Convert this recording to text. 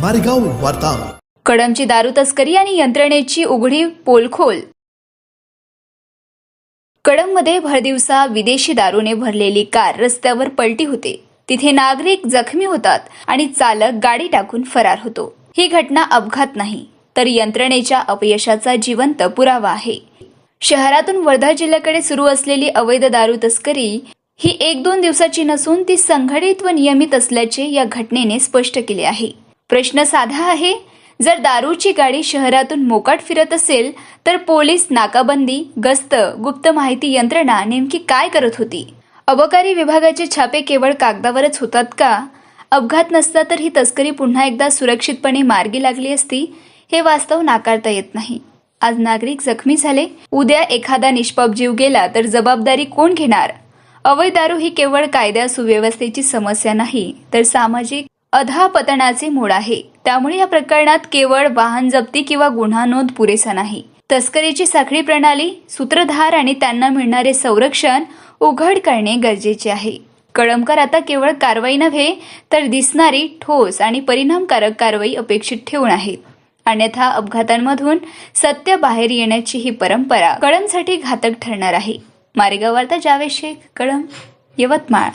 मारेगाव वार्ता. कडमची दारू तस्करी आणि यंत्रणेची उघडी पोलखोल. कडममध्ये भरदिवसा विदेशी दारूने भरलेली कार रस्त्यावर पलटी होते. तिथे नागरिक जखमी होतात आणि चालक गाडी टाकून फरार होतो. ही घटना अपघात नाही तर यंत्रणेच्या अपयशाचा जिवंत पुरावा आहे. शहरातून वर्धा जिल्ह्याकडे सुरू असलेली अवैध दारू तस्करी ही एक दोन दिवसाची नसून ती संघटित व नियमित असल्याचे या घटनेने स्पष्ट केले आहे. प्रश्न साधा आहे. जर दारूची गाडी शहरातून मोकाट फिरत असेल तर पोलीस नाकाबंदी गस्त गुप्त माहिती यंत्रणा नेमकी काय करत होती? अबकारी विभागाचे छापे केवळ कागदावरच होतात का? अपघात नसता तर ही तस्करी पुन्हा एकदा सुरक्षितपणे मार्गी लागली असती हे वास्तव नाकारता येत नाही. आज नागरिक जखमी झाले. उद्या एखादा निष्पाप जीव गेला तर जबाबदारी कोण घेणार? अवैध दारू ही केवळ कायदा सुव्यवस्थेची समस्या नाही तर सामाजिक अधापतनाचे मूळ आहे. त्यामुळे या प्रकरणात केवळ वाहन जप्ती किंवा गुन्हा नोंद पुरेसा नाही. तस्करीची साखळी प्रणाली सूत्रधार आणि त्यांना मिळणारे संरक्षण उघड करणे गरजेचे आहे. कळमकर आता केवळ कारवाई नव्हे तर दिसणारी ठोस आणि परिणामकारक कारवाई अपेक्षित ठेवून आहेत. अन्यथा अपघातांमधून सत्य बाहेर येण्याची ही परंपरा कळमसाठी घातक ठरणार आहे. मारेगाव वार्ता जावेद शेख कळम यवतमाळ.